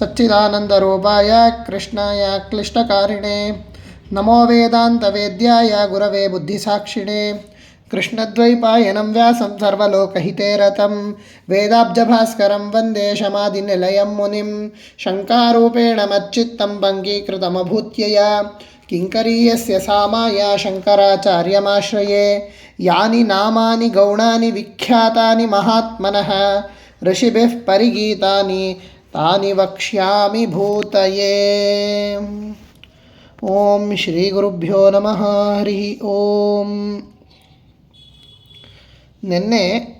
सच्चिदानन्दरूपाय कृष्णाय क्लिष्टकारिणे। नमो वेदान्तवेद्याय गुरवे बुद्धिसाक्षिणे। कृष्णद्वैपायनं व्यासं सर्वलोकहिते रतं वेदाब्जभास्करं वंदे शमादिनिलयं मुनिं शङ्कारूपेण मच्चित्तं पङ्गीकृतमभूत्यया। किङ्करीयस्य सामाय शङ्कराचार्यमाश्रये। यानि नामानि गौणानि विख्यातानि महात्मनः। ऋषिभिः परिगीतानि ತಾನಿ ವಕ್ಷ್ಯಾಮಿ ಭೂತಯೇ ಓಂ ಶ್ರೀ ಗುರುಭ್ಯೋ ನಮಃ ಹರಿ ಓಂ ನಿನ್ನೆ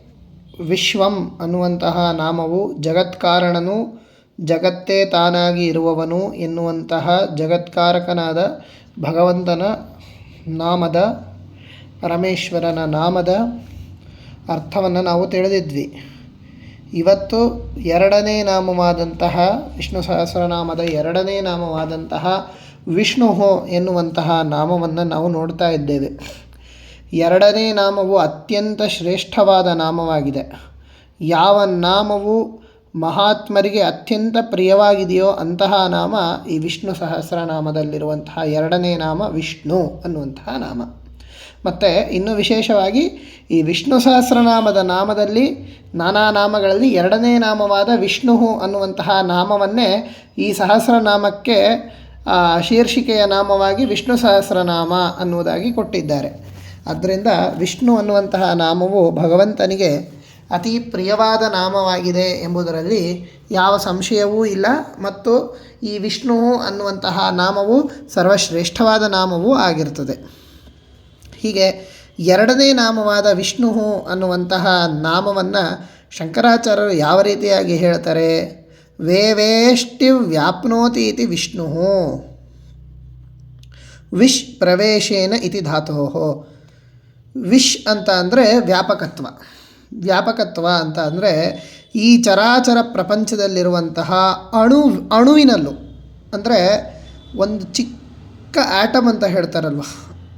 ವಿಶ್ವಂ ಅನ್ನುವಂತಹ ನಾಮವು ಜಗತ್ಕಾರಣನು, ಜಗತ್ತೇ ತಾನಾಗಿ ಇರುವವನು ಎನ್ನುವಂತಹ ಜಗತ್ಕಾರಕನಾದ ಭಗವಂತನ ನಾಮದ, ಪರಮೇಶ್ವರನ ನಾಮದ ಅರ್ಥವನ್ನು ನಾವು ತಿಳಿದಿದ್ವಿ. ಇವತ್ತು ಎರಡನೇ ನಾಮವಾದಂತಹ ವಿಷ್ಣು ಸಹಸ್ರನಾಮದ ಎರಡನೇ ನಾಮವಾದಂತಹ ವಿಷ್ಣು ಎನ್ನುವಂತಹ ನಾಮವನ್ನು ನಾವು ನೋಡ್ತಾ ಇದ್ದೇವೆ. ಎರಡನೇ ನಾಮವು ಅತ್ಯಂತ ಶ್ರೇಷ್ಠವಾದ ನಾಮವಾಗಿದೆ. ಯಾವ ನಾಮವು ಮಹಾತ್ಮರಿಗೆ ಅತ್ಯಂತ ಪ್ರಿಯವಾಗಿದೆಯೋ ಅಂತಹ ನಾಮ ಈ ವಿಷ್ಣು ಸಹಸ್ರನಾಮದಲ್ಲಿರುವಂತಹ ಎರಡನೇ ನಾಮ ವಿಷ್ಣು ಅನ್ನುವಂತಹ ನಾಮ. ಮತ್ತು ಇನ್ನು ವಿಶೇಷವಾಗಿ ಈ ವಿಷ್ಣು ಸಹಸ್ರನಾಮದ ನಾಮದಲ್ಲಿ ನಾನಾ ನಾಮಗಳಲ್ಲಿ ಎರಡನೇ ನಾಮವಾದ ವಿಷ್ಣು ಅನ್ನುವಂತಹ ನಾಮವನ್ನೇ ಈ ಸಹಸ್ರನಾಮಕ್ಕೆ ಶೀರ್ಷಿಕೆಯ ನಾಮವಾಗಿ ವಿಷ್ಣು ಸಹಸ್ರನಾಮ ಅನ್ನುವುದಾಗಿ ಕೊಟ್ಟಿದ್ದಾರೆ. ಆದ್ದರಿಂದ ವಿಷ್ಣು ಅನ್ನುವಂತಹ ನಾಮವು ಭಗವಂತನಿಗೆ ಅತಿ ಪ್ರಿಯವಾದ ನಾಮವಾಗಿದೆ ಎಂಬುದರಲ್ಲಿ ಯಾವ ಸಂಶಯವೂ ಇಲ್ಲ. ಮತ್ತು ಈ ವಿಷ್ಣು ಅನ್ನುವಂತಹ ನಾಮವು ಸರ್ವಶ್ರೇಷ್ಠವಾದ ನಾಮವೂ ಆಗಿರ್ತದೆ. ಹೀಗೆ ಎರಡನೇ ನಾಮವಾದ ವಿಷ್ಣು ಅನ್ನುವಂತಹ ನಾಮವನ್ನು ಶಂಕರಾಚಾರ್ಯರು ಯಾವ ರೀತಿಯಾಗಿ ಹೇಳ್ತಾರೆ? ವೇವೇಷ್ಟಿ ವ್ಯಾಪ್ನೋತಿ ಇತಿ ವಿಷ್ಣು. ವಿಶ್ ಪ್ರವೇಶೇನ ಇತಿ ಧಾತೋ ವಿಶ್ ಅಂತ ಅಂದರೆ ವ್ಯಾಪಕತ್ವ. ವ್ಯಾಪಕತ್ವ ಅಂತ ಅಂದರೆ ಈ ಚರಾಚರ ಪ್ರಪಂಚದಲ್ಲಿರುವಂತಹ ಅಣು, ಅಣುವಿನಲ್ಲೂ ಅಂದರೆ ಒಂದು ಚಿಕ್ಕ ಆ್ಯಟಮ್ ಅಂತ ಹೇಳ್ತಾರಲ್ವ?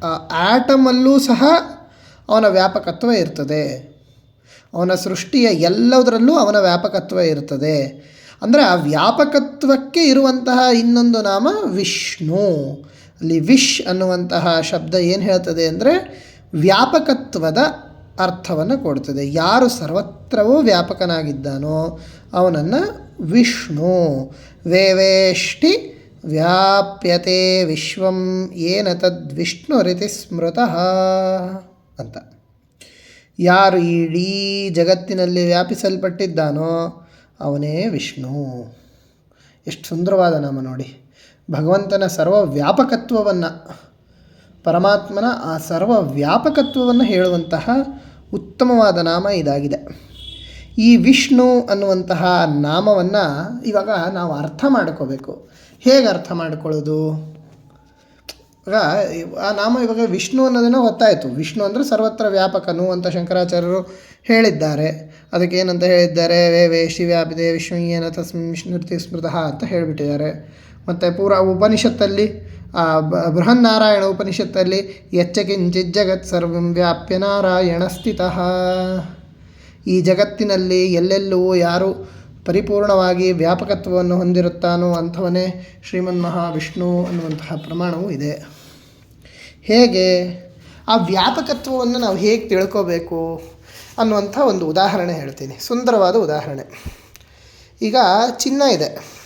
ಆ ಆ್ಯಟಮಲ್ಲೂ ಸಹ ಅವನ ವ್ಯಾಪಕತ್ವ ಇರ್ತದೆ. ಅವನ ಸೃಷ್ಟಿಯ ಎಲ್ಲದರಲ್ಲೂ ಅವನ ವ್ಯಾಪಕತ್ವ ಇರ್ತದೆ. ಅಂದರೆ ಆ ವ್ಯಾಪಕತ್ವಕ್ಕೆ ಇರುವಂತಹ ಇನ್ನೊಂದು ನಾಮ ವಿಷ್ಣು. ಅಲ್ಲಿ ವಿಶ್ ಅನ್ನುವಂತಹ ಶಬ್ದ ಏನು ಹೇಳ್ತದೆ ಅಂದರೆ ವ್ಯಾಪಕತ್ವದ ಅರ್ಥವನ್ನು ಕೊಡ್ತದೆ. ಯಾರು ಸರ್ವತ್ರವೂ ವ್ಯಾಪಕನಾಗಿದ್ದಾನೋ ಅವನನ್ನು ವಿಷ್ಣು. ವೇವೇಷ್ಟಿ ವ್ಯಾಪ್ಯತೆ ವಿಶ್ವಂ ಏನ ತದ್ವಿಷ್ಣು ರೀತಿ ಸ್ಮೃತಃ ಅಂತ. ಯಾರು ಇಡೀ ಜಗತ್ತಿನಲ್ಲಿ ವ್ಯಾಪಿಸಲ್ಪಟ್ಟಿದ್ದಾನೋ ಅವನೇ ವಿಷ್ಣು. ಎಷ್ಟು ಸುಂದರವಾದ ನಾಮ ನೋಡಿ. ಭಗವಂತನ ಸರ್ವ ವ್ಯಾಪಕತ್ವವನ್ನು ಪರಮಾತ್ಮನ ಆ ಸರ್ವ ವ್ಯಾಪಕತ್ವವನ್ನು ಹೇಳುವಂತಹ ಉತ್ತಮವಾದ ನಾಮ ಇದಾಗಿದೆ. ಈ ವಿಷ್ಣು ಅನ್ನುವಂತಹ ನಾಮವನ್ನು ಇವಾಗ ನಾವು ಅರ್ಥ ಮಾಡ್ಕೋಬೇಕು. ಹೇಗೆ ಅರ್ಥ ಮಾಡ್ಕೊಳ್ಳೋದು? ಆ ನಾಮ ಇವಾಗ ವಿಷ್ಣು ಅನ್ನೋದನ್ನು ಗೊತ್ತಾಯಿತು. ವಿಷ್ಣು ಅಂದರೆ ಸರ್ವತ್ರ ವ್ಯಾಪಕನು ಅಂತ ಶಂಕರಾಚಾರ್ಯರು ಹೇಳಿದ್ದಾರೆ. ಅದಕ್ಕೆ ಏನಂತ ಹೇಳಿದ್ದಾರೆ? ವೇ ವೇ ಶಿವ್ಯಾಪಿದೆ ವಿಷ್ಣು ಏನ ತಸ್ಮಿನ್ ವಿಷ್ಣುರ್ತಿ ಸ್ಮೃತಃ ಅಂತ ಹೇಳಿಬಿಟ್ಟಿದ್ದಾರೆ. ಮತ್ತು ಪೂರ ಉಪನಿಷತ್ತಲ್ಲಿ ಬೃಹನ್ನಾರಾಯಣ ಉಪನಿಷತ್ತಲ್ಲಿ ಎಚ್ಚಕಿಂಚಿತ್ ಜಗತ್ ಸರ್ವಂ ವ್ಯಾಪ್ಯ ನಾರಾಯಣ ಸ್ಥಿತಃ. ಈ ಜಗತ್ತಿನಲ್ಲಿ ಎಲ್ಲೆಲ್ಲೂ ಯಾರು ಪರಿಪೂರ್ಣವಾಗಿ ವ್ಯಾಪಕತ್ವವನ್ನು ಹೊಂದಿರುತ್ತಾನೋ ಅಂಥವನೇ ಶ್ರೀಮನ್ ಮಹಾವಿಷ್ಣು ಅನ್ನುವಂತಹ ಪ್ರಮಾಣವೂ ಇದೆ. ಹೇಗೆ? ಆ ವ್ಯಾಪಕತ್ವವನ್ನು ನಾವು ಹೇಗೆ ತಿಳ್ಕೋಬೇಕು ಅನ್ನುವಂಥ ಒಂದು ಉದಾಹರಣೆ ಹೇಳ್ತೀನಿ. ಸುಂದರವಾದ ಉದಾಹರಣೆ. ಈಗ ಚಿನ್ನ ಇದೆ.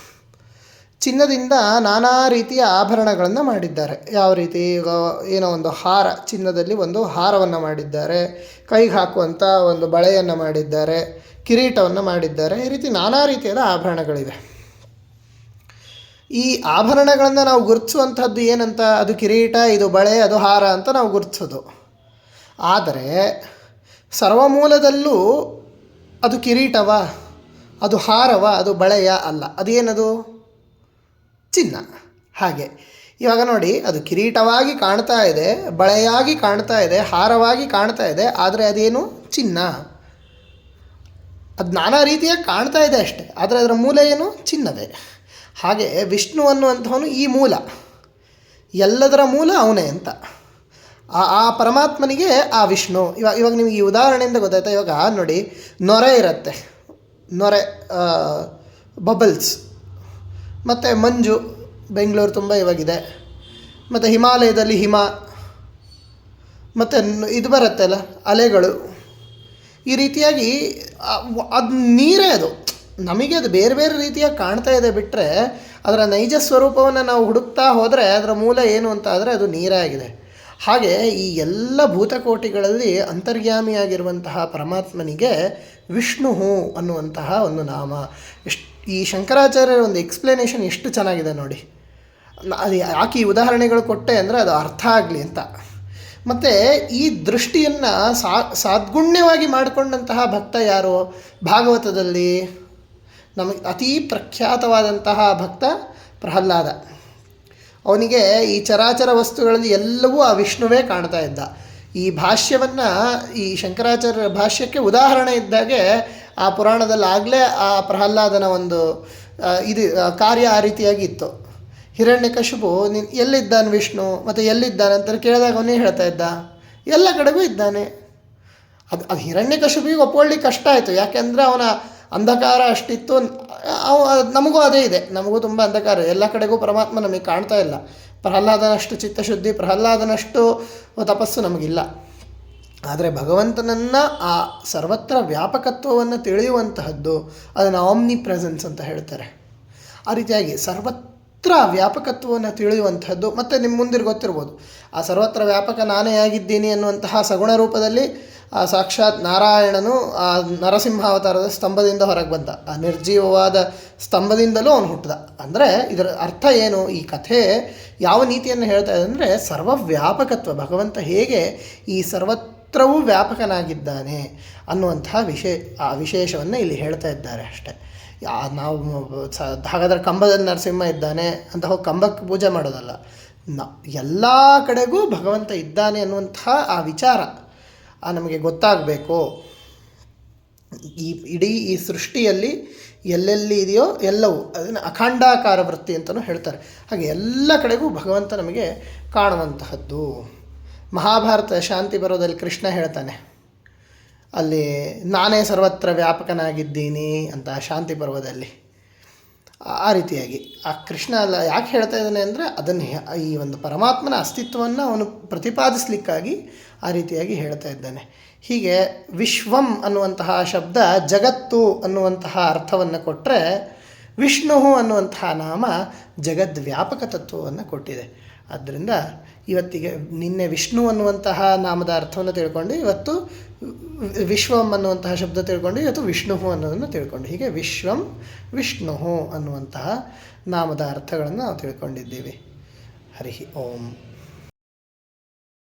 ಚಿನ್ನದಿಂದ ನಾನಾ ರೀತಿಯ ಆಭರಣಗಳನ್ನು ಮಾಡಿದ್ದಾರೆ. ಯಾವ ರೀತಿ? ಈಗ ಏನೋ ಒಂದು ಹಾರ, ಚಿನ್ನದಲ್ಲಿ ಒಂದು ಹಾರವನ್ನು ಮಾಡಿದ್ದಾರೆ. ಕೈಗೆ ಹಾಕುವಂಥ ಒಂದು ಬಳೆಯನ್ನು ಮಾಡಿದ್ದಾರೆ. ಕಿರೀಟವನ್ನು ಮಾಡಿದ್ದಾರೆ. ಈ ರೀತಿ ನಾನಾ ರೀತಿಯಾದ ಆಭರಣಗಳಿವೆ. ಈ ಆಭರಣಗಳನ್ನು ನಾವು ಗುರುತಿಸುವಂಥದ್ದು ಏನಂತ? ಅದು ಕಿರೀಟ, ಇದು ಬಳೆ, ಅದು ಹಾರ ಅಂತ ನಾವು ಗುರುತಿಸೋದು. ಆದರೆ ಸರ್ವಮೂಲದಲ್ಲೂ ಅದು ಕಿರೀಟವ, ಅದು ಹಾರವ, ಅದು ಬಳೆಯ ಅಲ್ಲ. ಅದೇನದು? ಚಿನ್ನ. ಹಾಗೆ. ಇವಾಗ ನೋಡಿ, ಅದು ಕಿರೀಟವಾಗಿ ಕಾಣ್ತಾ ಇದೆ, ಬಳೆಯಾಗಿ ಕಾಣ್ತಾ ಇದೆ, ಹಾರವಾಗಿ ಕಾಣ್ತಾ ಇದೆ, ಆದರೆ ಅದೇನು? ಚಿನ್ನ. ಅದು ನಾನಾ ರೀತಿಯಾಗಿ ಕಾಣ್ತಾ ಇದೆ ಅಷ್ಟೆ, ಆದರೆ ಅದರ ಮೂಲ ಏನು? ಚಿನ್ನವೇ ಹಾಗೆ ವಿಷ್ಣು ಅನ್ನುವಂಥವನು ಈ ಮೂಲ. ಎಲ್ಲದರ ಮೂಲ ಅವನೇ ಅಂತ. ಆ ಆ ಪರಮಾತ್ಮನಿಗೆ ಆ ವಿಷ್ಣು. ಇವಾಗ ಇವಾಗ ನಿಮಗೆ ಈ ಉದಾಹರಣೆಯಿಂದ ಗೊತ್ತಾಯ್ತಾ? ಇವಾಗ ನೋಡಿ, ನೊರೆ ಇರುತ್ತೆ. ನೊರೆ ಬಬಲ್ಸ್. ಮತ್ತು ಮಂಜು, ಬೆಂಗಳೂರು ತುಂಬ ಇವಾಗಿದೆ. ಮತ್ತು ಹಿಮಾಲಯದಲ್ಲಿ ಹಿಮ. ಮತ್ತು ಇದು ಬರುತ್ತೆ ಅಲ್ಲ ಅಲೆಗಳು. ಈ ರೀತಿಯಾಗಿ ಅದು ನೀರೇ ಅದು. ನಮಗೆ ಅದು ಬೇರೆ ಬೇರೆ ರೀತಿಯಾಗಿ ಕಾಣ್ತಾ ಇದೆ ಬಿಟ್ಟರೆ ಅದರ ನೈಜ ಸ್ವರೂಪವನ್ನು ನಾವು ಹುಡುಕ್ತಾ ಹೋದರೆ, ಅದರ ಮೂಲ ಏನು ಅಂತ ಆದರೆ ಅದು ನೀರೇ ಆಗಿದೆ. ಹಾಗೆ ಈ ಎಲ್ಲ ಭೂತಕೋಟಿಗಳಲ್ಲಿ ಅಂತರ್ಯಾಮಿಯಾಗಿರುವಂತಹ ಪರಮಾತ್ಮನಿಗೆ ವಿಷ್ಣು ಅನ್ನುವಂತಹ ಒಂದು ನಾಮ. ಎಷ್ಟು, ಈ ಶಂಕರಾಚಾರ್ಯರ ಒಂದು ಎಕ್ಸ್ಪ್ಲನೇಷನ್ ಎಷ್ಟು ಚೆನ್ನಾಗಿದೆ ನೋಡಿ. ಅದು, ಯಾಕೆ ಈ ಉದಾಹರಣೆಗಳು ಕೊಟ್ಟೆ ಅಂದರೆ ಅದು ಅರ್ಥ ಆಗಲಿ ಅಂತ. ಮತ್ತು ಈ ದೃಷ್ಟಿಯನ್ನು ಸಾ, ಸದ್ಗುಣ್ಯವಾಗಿ ಮಾಡಿಕೊಂಡಂತಹ ಭಕ್ತ ಯಾರು? ಭಾಗವತದಲ್ಲಿ ನಮಗೆ ಅತೀ ಪ್ರಖ್ಯಾತವಾದಂತಹ ಭಕ್ತ ಪ್ರಹ್ಲಾದ. ಅವನಿಗೆ ಈ ಚರಾಚರ ವಸ್ತುಗಳಲ್ಲಿ ಎಲ್ಲವೂ ಆ ವಿಷ್ಣುವೇ ಕಾಣ್ತಾ ಇದ್ದ. ಈ ಭಾಷ್ಯವನ್ನು, ಈ ಶಂಕರಾಚಾರ್ಯರ ಭಾಷ್ಯಕ್ಕೆ ಉದಾಹರಣೆ ಇದ್ದಾಗೆ ಆ ಪುರಾಣದಲ್ಲಿ ಆಗಲೇ ಆ ಪ್ರಹ್ಲಾದನ ಒಂದು ಇದು ಕಾರ್ಯ ಆ ರೀತಿಯಾಗಿ ಇತ್ತು. ಹಿರಣ್ಯಕಶಿಪು, ನೀನು ಎಲ್ಲಿದ್ದಾನೆ ವಿಷ್ಣು? ಮತ್ತು ಎಲ್ಲಿದ್ದಾನೆ ಅಂತ ಕೇಳಿದಾಗ ಅವನೇ ಹೇಳ್ತಾ ಇದ್ದ, ಎಲ್ಲ ಕಡೆಗೂ ಇದ್ದಾನೆ. ಅದು ಅದು ಹಿರಣ್ಯಕಶಿಪಿಗೆ ಒಪ್ಕೊಳ್ಳಿಕ್ಕೆ ಕಷ್ಟ ಆಯಿತು. ಯಾಕೆಂದರೆ ಅವನ ಅಂಧಕಾರ ಅಷ್ಟಿತ್ತು. ಅವ ನಮಗೂ ಅದೇ ಇದೆ. ನಮಗೂ ತುಂಬ ಅಂಧಕಾರ. ಎಲ್ಲ ಕಡೆಗೂ ಪರಮಾತ್ಮ ನಮಗೆ ಕಾಣ್ತಾ ಇಲ್ಲ. ಪ್ರಹ್ಲಾದನಷ್ಟು ಚಿತ್ತಶುದ್ಧಿ, ಪ್ರಹ್ಲಾದನಷ್ಟು ತಪಸ್ಸು ನಮಗಿಲ್ಲ. ಆದರೆ ಭಗವಂತನನ್ನು ಆ ಸರ್ವತ್ರ ವ್ಯಾಪಕತ್ವವನ್ನು ತಿಳಿಯುವಂತಹದ್ದು ಅದನ್ನು ಆಮ್ನಿ ಪ್ರೆಸೆನ್ಸ್ ಅಂತ ಹೇಳ್ತಾರೆ. ಆ ರೀತಿಯಾಗಿ ಸರ್ವತ್ರ ವ್ಯಾಪಕತ್ವವನ್ನು ತಿಳಿಯುವಂಥದ್ದು ಮತ್ತು ನಿಮ್ಮ ಮುಂದಿರು ಗೊತ್ತಿರ್ಬೋದು. ಆ ಸರ್ವತ್ರ ವ್ಯಾಪಕ ನಾನೇ ಆಗಿದ್ದೀನಿ ಅನ್ನುವಂತಹ ಸಗುಣ ರೂಪದಲ್ಲಿ, ಆ ಸಾಕ್ಷಾತ್ ನಾರಾಯಣನು ಆ ನರಸಿಂಹಾವತಾರದ ಸ್ತಂಭದಿಂದ ಹೊರಗೆ ಬಂದ. ಆ ನಿರ್ಜೀವವಾದ ಸ್ತಂಭದಿಂದಲೂ ಅವನು ಹುಟ್ಟಿದ ಅಂದರೆ ಇದರ ಅರ್ಥ ಏನು? ಈ ಕಥೆ ಯಾವ ನೀತಿಯನ್ನು ಹೇಳ್ತಾ ಇದೆ ಅಂದರೆ, ಸರ್ವವ್ಯಾಪಕತ್ವ, ಭಗವಂತ ಹೇಗೆ ಈ ಸರ್ವತ್ರವೂ ವ್ಯಾಪಕನಾಗಿದ್ದಾನೆ ಅನ್ನುವಂತಹ ವಿಶೇ, ಆ ವಿಶೇಷವನ್ನು ಇಲ್ಲಿ ಹೇಳ್ತಾ ಇದ್ದಾರೆ ಅಷ್ಟೇ. ಯಾ ನಾವು, ಸ, ಹಾಗಾದ್ರೆ ಕಂಬದಲ್ಲಿ ನರಸಿಂಹ ಇದ್ದಾನೆ ಅಂತ ಹೋಗಿ ಕಂಬಕ್ಕೆ ಪೂಜೆ ಮಾಡೋದಲ್ಲ. ನ, ಎಲ್ಲ ಕಡೆಗೂ ಭಗವಂತ ಇದ್ದಾನೆ ಅನ್ನುವಂತಹ ಆ ವಿಚಾರ ನಮಗೆ ಗೊತ್ತಾಗಬೇಕು. ಈ, ಇಡೀ ಈ ಸೃಷ್ಟಿಯಲ್ಲಿ ಎಲ್ಲೆಲ್ಲಿ ಇದೆಯೋ ಎಲ್ಲವೂ, ಅದನ್ನು ಅಖಂಡಾಕಾರ ವೃತ್ತಿ ಅಂತಲೂ ಹೇಳ್ತಾರೆ. ಹಾಗೆ ಎಲ್ಲ ಕಡೆಗೂ ಭಗವಂತ ನಮಗೆ ಕಾಣುವಂತಹದ್ದು. ಮಹಾಭಾರತ ಶಾಂತಿ ಬರೋದಲ್ಲಿ ಕೃಷ್ಣ ಹೇಳ್ತಾನೆ ಅಲ್ಲಿ ನಾನೇ ಸರ್ವತ್ರ ವ್ಯಾಪಕನಾಗಿದ್ದೀನಿ ಅಂತ ಶಾಂತಿ ಪರ್ವದಲ್ಲಿ. ಆ- ರೀತಿಯಾಗಿ. ಆ ಕೃಷ್ಣ ಅಲ್ಲ ಯಾಕೆ ಹೇಳ್ತಾ ಇದ್ದಾನೆ ಅಂದರೆ ಅದನ್ನು ಈ ಒಂದು ಪರಮಾತ್ಮನ ಅಸ್ತಿತ್ವವನ್ನು ಅವನು ಪ್ರತಿಪಾದಿಸಲಿಕ್ಕಾಗಿ ಆ ರೀತಿಯಾಗಿ ಹೇಳ್ತಾ ಇದ್ದಾನೆ. ಹೀಗೆ ವಿಶ್ವಂ ಅನ್ನುವಂತಹ ಶಬ್ದ ಜಗತ್ತು ಅನ್ನುವಂತಹ ಅರ್ಥವನ್ನು ಕೊಟ್ಟರೆ ವಿಷ್ಣು ಅನ್ನುವಂತಹ ನಾಮ ಜಗದ್ವ್ಯಾಪಕ ತತ್ವವನ್ನು ಕೊಟ್ಟಿದೆ. ಆದ್ದರಿಂದ ಇವತ್ತಿಗೆ ನಿನ್ನೆ ವಿಷ್ಣು ಅನ್ನುವಂತಹ ನಾಮದ ಅರ್ಥವನ್ನು ತಿಳ್ಕೊಂಡು ಇವತ್ತು ವಿಶ್ವಂ ಅನ್ನುವಂತಹ ಶಬ್ದ ತಿಳ್ಕೊಂಡು ಅಥವಾ ವಿಷ್ಣು ಅನ್ನೋದನ್ನು ತಿಳ್ಕೊಂಡು. ಹೀಗೆ ವಿಶ್ವಂ ವಿಷ್ಣು ಅನ್ನುವಂತಹ ನಾಮದ ಅರ್ಥಗಳನ್ನು ನಾವು ತಿಳ್ಕೊಂಡಿದ್ದೀವಿ. ಹರಿ ಓಂ.